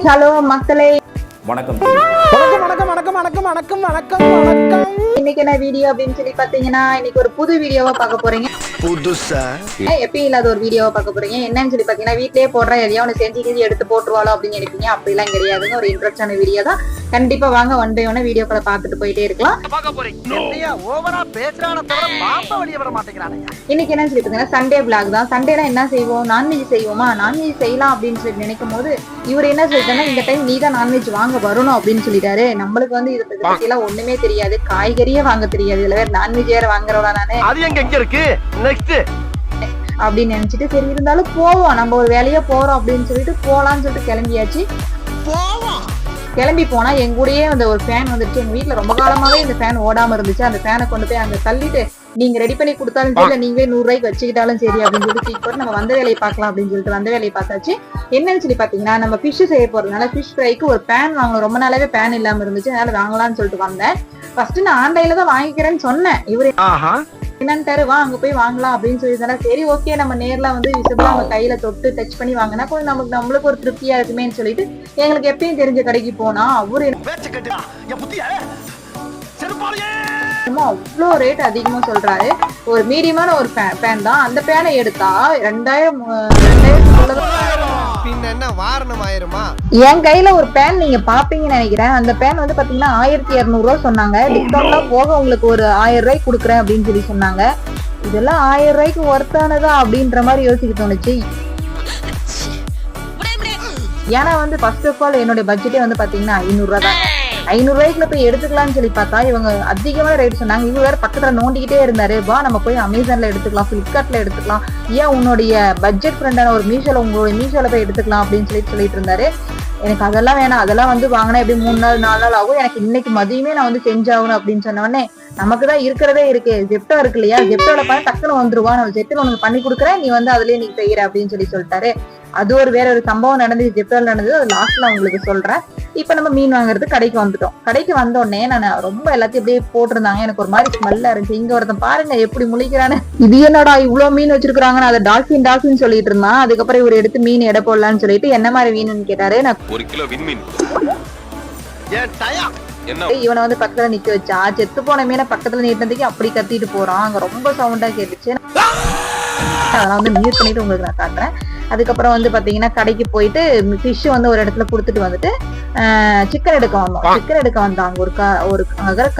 Hello மக்களே. வணக்கம். வணக்கம் வணக்கம் வணக்கம் வணக்கம் வணக்கம் வணக்கம். இன்னைக்கு என்ன வீடியோ அப்படின்னு சொல்லி பாத்தீங்கன்னா இன்னைக்கு ஒரு புது வீடியோவா பார்க்க போறீங்க. புதுசா? எப்பயும் இல்லாத ஒரு வீடியோவா பார்க்க போறீங்க. என்னன்னு சொல்லி பாத்தீங்கன்னா வீட்லயே போடுற எதையோ ஒன்று செஞ்சு எடுத்து போட்டுருவாளோ அப்படின்னு நினைப்பீங்க. அப்படிலாம் கிடையாதுங்க. ஒரு இன்ட்ரெஸ்டான வீடியோ தான். கண்டிப்பா வாங்க ஒன் பை ஒன் வீடியோ கூட பார்த்துட்டு போயிட்டே இருக்கலாம். இன்னைக்கு என்னன்னு சொல்லி பாத்தீங்கன்னா சண்டே பிளாக் தான். சண்டேனா என்ன செய்வோம்? நான்வெஜ் செய்வோமா? நான்வெஜ் செய்யலாம் அப்படின்னு சொல்லி நினைக்கும் போது இவர் என்ன சொல்லிட்டாருன்னா இந்த டைம் நீ தான் நான்வெஜ் வாங்க வரணும் அப்படின்னு சொல்லிட்டாரு. நம்மளுக்கு வந்து இதை பத்தி எல்லாம் ஒண்ணுமே தெரியாது. காய்கறியே வாங்க தெரியாது. இதுல வேற நான்வெஜ் வேற வாங்குறவா நானே. அது எங்க எங்க இருக்கு? நெக்ஸ்ட் அப்படின்னு நினைச்சிட்டு சரி இருந்தாலும் போவோம். நம்ம ஒரு வேலையா போறோம் அப்படின்னு சொல்லிட்டு போலாம்னு சொல்லிட்டு கிளம்பியாச்சு. கிளம்பி போனா எங்க கூடயே அந்த ஒரு ஃபேன் வந்துருச்சு. எங்க வீட்ல ரொம்ப காலமாவே இந்த ஃபேன் ஓடாம இருந்துச்சு. அந்த ஃபேனை கொண்டு போய் அங்க தள்ளிட்டு நீங்க ரெடி பண்ணி கொடுத்தாலும் சரி இல்ல நீங்களே நூறு ரூபாய்க்கு வச்சுக்கிட்டாலும் சரி அப்படின்னு சொல்லி தூக்கி போட்டு நம்ம வந்த வேலையை பார்க்கலாம் அப்படின்னு சொல்லிட்டு வந்த வேலையை பார்த்தாச்சு. என்னன்னு சொல்லி பாத்தீங்கன்னா நம்ம ஃபிஷ் செய்ய போறதுனால ஃபிஷ் ஃப்ரைக்கு ஒரு பேன் வாங்கணும். ரொம்ப நாளாவே பேன் இல்லாம இருந்துச்சு. அதனால வாங்கலாம்னு சொல்லிட்டு வந்தேன். ஃபர்ஸ்ட் நான் ஆன்லைன்ல தான் வாங்கிக்கிறேன்னு சொன்னேன். இவரு ஆஹா. என்னன்ட்டாரு வா அங்க போய் வாங்கலாம் அப்படின்னு சொல்லி சொன்னா சரி ஓகே நம்ம நேர்ல வந்து விசிபிளா அவங்க கையில தொட்டு டச் பண்ணி வாங்கினா கொஞ்சம் நமக்கு நம்மளுக்கு ஒரு திருப்தியா இருக்குமேன்னு சொல்லிட்டு எங்களுக்கு எப்பயும் தெரிஞ்ச கடைக்கு போனா அவரு அவ்வளோ ரேட் அதிகமா சொல்றாரு. ஒரு மீடியமான ஒரு பேன் தான். அந்த பேனை எடுத்தா ரெண்டாயிரம் அஹ், என் கையில ஒரு பேன் நீங்க பாப்பீங்கன்னு நினைக்கிறேன். அந்த பேன் வந்து பாத்தீங்கன்னா ஆயிரத்தி இரநூறுவா சொன்னாங்க. டிஸ்கவுண்ட்லாம் போக உங்களுக்கு ஒரு ஆயிரம் ரூபாய்க்கு கொடுக்குறேன் அப்படின்னு சொல்லி சொன்னாங்க. இதெல்லாம் ஆயிரம் ரூபாய்க்கு ஒர்த்தானதா அப்படின்ற மாதிரி யோசிக்க தோணுச்சு. ஏன்னா வந்து ஃபர்ஸ்ட் ஆஃப் ஆல் என்னுடைய பட்ஜெட்டே வந்து பாத்தீங்கன்னா ஐநூறுரூவா தான். ஐநூறு ரூபாய்க்குள்ள போய் எடுத்துக்கலாம்னு சொல்லி பார்த்தா இவங்க அதிகமான ரேட் சொன்னாங்க. இவங்க வேற பக்கத்துல நோண்டிக்கிட்டே இருந்தாரு. வா நம்ம போய் அமேசான்ல எடுத்துக்கலாம் பிளிப்கார்ட்ல எடுத்துக்கலாம். ஏன் உன்னுடைய பட்ஜெட் ஃப்ரெண்டான ஒரு மீஷோல உங்களுடைய மீஷோல போய் எடுத்துக்கலாம் அப்படின்னு சொல்லி சொல்லிட்டு இருந்தாரு. எனக்கு அதெல்லாம் வேணாம். அதெல்லாம் வந்து வாங்கினா எப்படி மூணு நாள் நாலு நாள் ஆகும்? எனக்கு இன்னைக்கு மதியமே நான் வந்து செஞ்சாகணும் அப்படின்னு சொன்ன உடனே நமக்கு தான் இருக்கிறதே இருக்கு. ஜெப்டோ இருக்கு இல்லையா? ஜெப்டோல பண்ண டக்குன்னு வந்துருவா. நம்ம ஜெப்டோல உனக்கு பண்ணி கொடுக்குறேன். நீ வந்து அதுலயே நீ செய்யற அப்படின்னு சொல்லி சொல்லிட்டாரு. அது ஒரு வேற ஒரு சம்பவம் நடந்தது ஜெப்டோல நடந்தது அது லாஸ்ட்ல உங்களுக்கு சொல்றேன். இப்ப நம்ம மீன் வாங்குறது கடைக்கு வந்துட்டோம். கடைக்கு வந்த உடனே நான் ரொம்ப எல்லாத்தையும் அப்படியே போட்டிருந்தாங்க. எனக்கு ஒரு மாதிரி ஸ்மெல்லா இருந்துச்சு. இங்க ஒருத்தன் பாருங்க எப்படி முழிக்கிறான்னு. இது என்னடா இவ்வளவு மீன் வச்சிருக்காங்க அதை டால்பின் டால்பின் சொல்லிட்டு இருந்தான். அதுக்கப்புறம் இவர் எடுத்து மீன் எடை போடலாம்னு சொல்லிட்டு என்ன மாதிரி மீனுன்னு கேட்டாரு. நான் ஒரு கிலோ விண்மீன் இவனை வந்து பக்கத்துல நிக்க வச்சா. செத்து போன மீனை பக்கத்துல நீட்டினதுக்கு அப்படி கத்திட்டு போறான். அங்க ரொம்ப சவுண்டா கேட்டுச்சு. அதெல்லாம் வந்து மியூட் பண்ணிட்டு உங்களுக்கு நான் காட்டுறேன். அதுக்கப்புறம் வந்து பாத்தீங்கன்னா கடைக்கு போயிட்டு ஃபிஷ் வந்து ஒரு இடத்துல கொடுத்துட்டு வந்துட்டு சிக்கன் எடுக்க வந்தோம். சிக்கன் எடுக்க வந்தாங்க ஒரு க ஒரு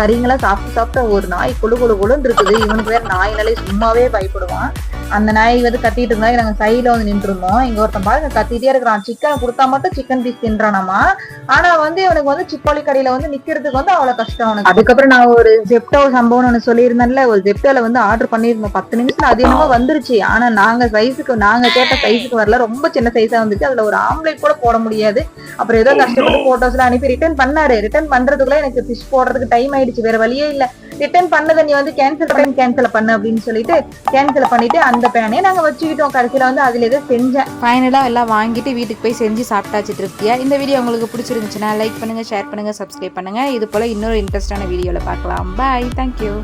கறிங்களா சாப்பிட்டு சாப்பிட்டு ஒரு நாய் குழு குழு குழுன்னு இருக்குது. இவனுக்கு வேற நாயினாலே சும்மாவே பயப்படுவான். அந்த நாய் வந்து கத்திட்டு இருந்தா நாங்க சைடுல வந்து நின்று இருந்தோம் இங்க ஒருத்தன் பாருங்க கத்திட்டே இருக்கிறான். சிக்கன் கொடுத்தா மட்டும் சிக்கன் பீஸ் தின்றானாமா? ஆனா வந்து இவனுக்கு வந்து சிக்கோலி கடையில வந்து நிக்கிறதுக்கு வந்து அவ்வளவு கஷ்டம் அவனுக்கு. அதுக்கப்புறம் நான் ஒரு ஜெப்டோ சம்பவம் ஒன்று சொல்லியிருந்தேன்ல ஒரு ஜெப்டோல வந்து ஆர்டர் பண்ணிருந்தோம் பத்து நிமிஷத்துல அது என்னமோ வந்துருச்சு. ஆனா நாங்க சைஸுக்கு நாங்க கேட்ட சைஸுக்கு வரல. ரொம்ப சின்ன சைஸா வந்துச்சு. அதுல ஒரு ஆம்லேட் கூட போட முடியாது. அப்புறம் ஏதோ கஷ்டப்பட்டு போட்டோஸ்ல அனுப்பி ரிட்டர்ன் பண்ணாரு. ரிட்டர்ன் பண்றதுக்குள்ள எனக்கு ஃபிஷ் போடுறதுக்கு டைம் ஆயிடுச்சு. வேற வழியே இல்ல. ரிட்டர்ன் பண்ணதை நீ வந்து கேன்சல் பண்ணி கேன்சல் பண்ணு அப்படின்னு சொல்லிட்டு கேன்சல் பண்ணிட்டு அந்த பேனே நாங்க வச்சுக்கிட்டோம். கடைசியில வந்து அதுல ஏதோ செஞ்சேன். ஃபைனலாக எல்லாம் வாங்கிட்டு வீட்டுக்கு போய் செஞ்சு சாப்பிட்டாச்சு திருப்தியா இந்த வீடியோ உங்களுக்கு பிடிச்சிருந்துச்சுன்னா லைக் பண்ணுங்கள் ஷேர் பண்ணுங்கள் சப்ஸ்கிரைப் பண்ணுங்க. இது போல் இன்னொரு இன்ட்ரெஸ்டான வீடியோவில் பார்க்கலாம். Bye thank you